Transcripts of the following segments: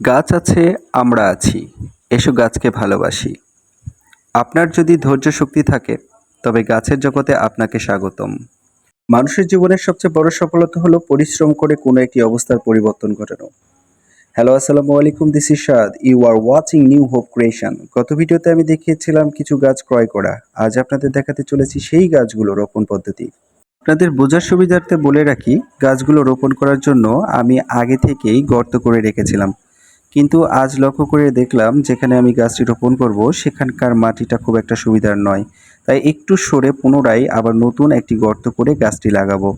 গাছ আছে, আমরা আছি। এসো গাছকে ভালোবাসি। আপনার যদি ধৈর্য শক্তি থাকে, তবে গাছের জগতে আপনাকে স্বাগতম। মানুষের জীবনের সবচেয়ে বড় সফলতা হলো পরিশ্রম করে কোনো একটি অবস্থার পরিবর্তন ঘটানো। হ্যালো আসসালামু আলাইকুম this Ishad you are watching New Hope Creation গত ভিডিওতে আমি দেখিয়েছিলাম কিছু গাছ ক্রয় করা। আজ আপনাদের দেখাতে চলেছি সেই গাছগুলো রোপণ পদ্ধতি। আপনাদের বোঝার সুবিধার্থে বলে রাখি, গাছগুলো রোপণ করার জন্য আমি আগে থেকেই গর্ত করে রেখেছিলাম। কিন্তু আজ লক্ষ্য করে দেখলাম যেখানে আমি গাছটি রোপণ করব, সেখানকার মাটিটা খুব একটা সুবিধার নয়। তাই একটু সরে পুনরায় আবার নতুন একটি গর্ত করে গাছটি লাগাবো।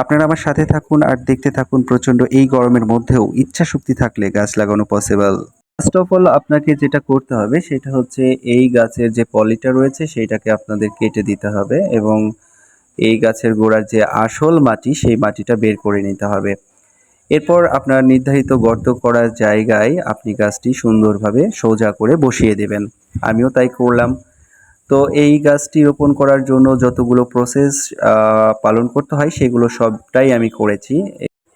আপনারা আমার সাথে থাকুন আর দেখতে থাকুন প্রচণ্ড এই গরমের মধ্যেও ইচ্ছা শক্তি থাকলে গাছ লাগানো পসিবল ফার্স্ট অফ অল আপনাকে যেটা করতে হবে, সেটা হচ্ছে এই গাছের যে পলিটা রয়েছে, সেইটাকে আপনাদের কেটে দিতে হবে এবং এই গাছের গোড়ার যে আসল মাটি, সেই মাটিটা বের করে নিতে হবে। এরপর আপনার নির্ধারিত গর্ত করার জায়গায় আপনি গাছটি সুন্দরভাবে সোজা করে বসিয়ে দেবেন। আমিও তাই করলাম। তো এই গাছটি রোপণ করার জন্য যতগুলো প্রসেস পালন করতে হয় সেগুলো সবটাই আমি করেছি।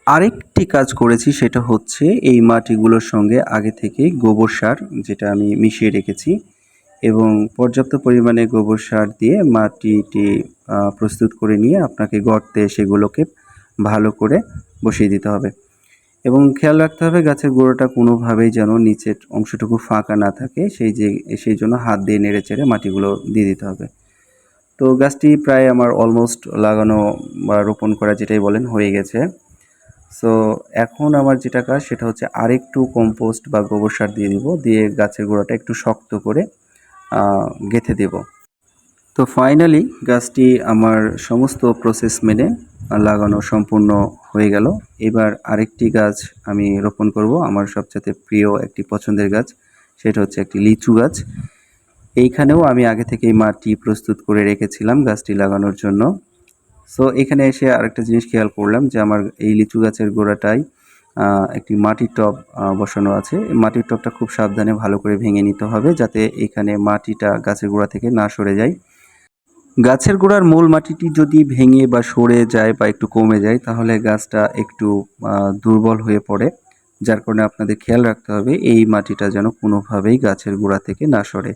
আরেকটি কাজ করেছি সেটা হচ্ছে এই মাটিগুলোর সঙ্গে আগে থেকেই গোবর সার যেটা আমি মিশিয়ে রেখেছি এবং পর্যাপ্ত পরিমাণে গোবর সার দিয়ে মাটিটি প্রস্তুত করে নিয়ে আপনাকে গর্তে সেগুলোকে ভালো করে বসিয়ে দিতে হবে। এবং খেয়াল রাখতে হবে গাছের গোড়াটা কোনোভাবেই যেন নিচের অংশটুকু ফাঁকা না থাকে, সেই যে, সেই জন্য হাত দিয়ে নেড়ে চেড়ে মাটিগুলো দিয়ে দিতে হবে। তো গাছটি প্রায় আমার অলমোস্ট লাগানো বা রোপণ করা যেটাই বলেন হয়ে গেছে। সো এখন আমার যেটা কাজ সেটা হচ্ছে আরেকটু কম্পোস্ট বা গোবর সার দিয়ে দিব, দিয়ে গাছের গোড়াটা একটু শক্ত করে গেঁথে দেব। তো ফাইনালি গাছটি আমার সমস্ত প্রসেস মেনে লাগানো সম্পূর্ণ হয়ে গেল। এবার আরেকটি গাছ আমি রোপণ করব। আমার সবচেয়ে প্রিয় একটি পছন্দের গাছ, সেটা হচ্ছে একটি লিচু গাছ। এইখানেও আমি আগে থেকেই মাটি প্রস্তুত করে রেখেছিলাম গাছটি লাগানোর জন্য। সো এখানে এসে আরেকটা জিনিস খেয়াল করলাম যে আমার এই লিচু গাছের গোড়াটায় একটি মাটির টব বসানো আছে। মাটির টবটা খুব সাবধানে ভালো করে ভেঙে নিতে হবে যাতে এখানে মাটিটা গাছের গোড়া থেকে না সরে যায়। গাছের গোড়ার মূল মাটিটি যদি ভেঙে বা সরে যায় বা একটু কমে যায়, তাহলে গাছটা একটু দুর্বল হয়ে পড়ে। যার কারণে আপনাদের খেয়াল রাখতে হবে, এই মাটিটা যেন কোনোভাবেই গাছের গোড়া থেকে না সরে।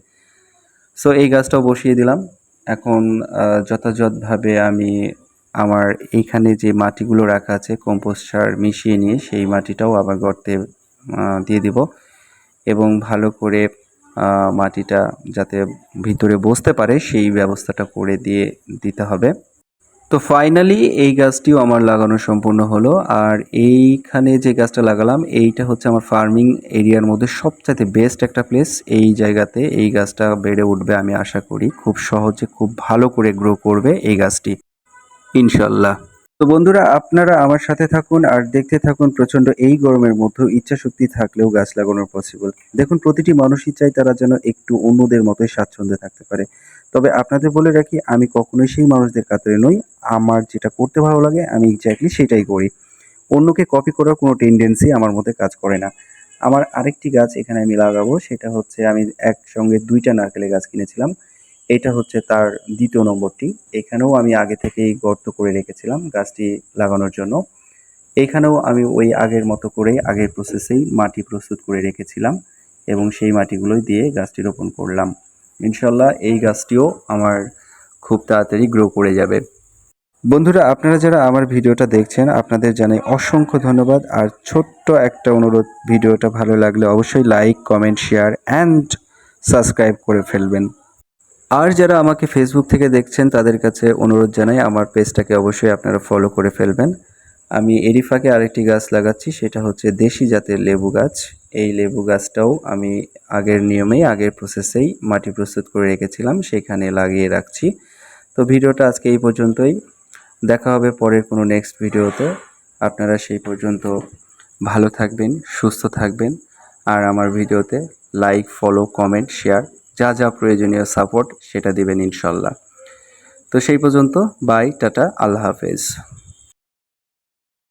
সো এই গাছটাও বসিয়ে দিলাম। এখন যথাযথভাবে আমি আমার এইখানে যে মাটিগুলো রাখা আছে, কম্পোস্ট সার মিশিয়ে নিয়ে সেই মাটিটাও আবার গর্তে দিয়ে দিব। এবং ভালো করে মাটিটা যাতে ভিতরে বসতে পারে, সেই ব্যবস্থাটা করে দিয়ে দিতে হবে। তো ফাইনালি এই গাছটিও আমার লাগানো সম্পূর্ণ হলো। আর এইখানে যে গাছটা লাগালাম, এইটা হচ্ছে আমার ফার্মিং এরিয়ার মধ্যে সবচাইতে বেস্ট একটা প্লেস এই জায়গাতে এই গাছটা বেড়ে উঠবে আমি আশা করি। খুব সহজে, খুব ভালো করে গ্রো করবে এই গাছটি। ইনশাল্লাহ। তো বন্ধুরা, আপনারা আমার সাথে থাকুন আর দেখতে থাকুন প্রচণ্ড এই গরমের মধ্যেও ইচ্ছা শক্তি থাকলেও গাছ লাগানোর পসিবল দেখুন, প্রতিটি মানুষই চাই তারা যেন একটু অন্যদের মতোই স্বাচ্ছন্দ্যে থাকতে পারে। তবে আপনাদের বলে রাখি, আমি কখনোই সেই মানুষদের কাতারে নই। আমার যেটা করতে ভালো লাগে, আমি এক্স্যাক্টলি সেটাই করি। অন্যকে কপি করার কোনো টেন্ডেন্সি আমার মধ্যে কাজ করে না। আমার আরেকটি গাছ এখানে আমি লাগাবো, সেটা হচ্ছে আমি একসঙ্গে দুইটা নারকেলের গাছ কিনেছিলাম। এটা হচ্ছে তার দ্বিতীয় নম্বরটি। এখানেও আমি আগে থেকেই গর্ত করে রেখেছিলাম গাছটি লাগানোর জন্য। এখানেও আমি ওই আগের মতো করে আগের প্রসেসেই মাটি প্রস্তুত করে রেখেছিলাম এবং সেই মাটিগুলোই দিয়ে গাছটি রোপণ করলাম। ইনশাল্লাহ এই গাছটিও আমার খুব তাড়াতাড়ি গ্রো করে যাবে। বন্ধুরা, আপনারা যারা আমার ভিডিওটা দেখছেন, আপনাদের জানাই অসংখ্য ধন্যবাদ। আর ছোট্ট একটা অনুরোধ, ভিডিওটা ভালো লাগলে অবশ্যই like comment share and subscribe করে ফেলবেন। আর যারা আমাকে ফেসবুক থেকে দেখছেন, তাদের কাছে অনুরোধ জানাই, আমার পেজটাকে অবশ্যই আপনারা ফলো করে ফেলবেন। আমি এরই ফাঁকে আরেকটি গাছ লাগাচ্ছি, সেটা হচ্ছে দেশি জাতের লেবু গাছ। এই লেবু গাছটাও আমি আগের নিয়মেই, আগের প্রসেসেই মাটি প্রস্তুত করে রেখেছিলাম, সেখানে লাগিয়ে রাখছি। তো ভিডিওটা আজকে এই পর্যন্তই। দেখা হবে পরের কোনো নেক্সট ভিডিওতে। আপনারা সেই পর্যন্ত ভালো থাকবেন, সুস্থ থাকবেন। আর আমার ভিডিওতে লাইক ফলো কমেন্ট শেয়ার যা যা প্রয়োজনীয় সাপোর্ট সেটা দিবেন ইনশাল্লাহ। তো সেই পর্যন্ত বাই টাটা আল্লাহ হাফেজ।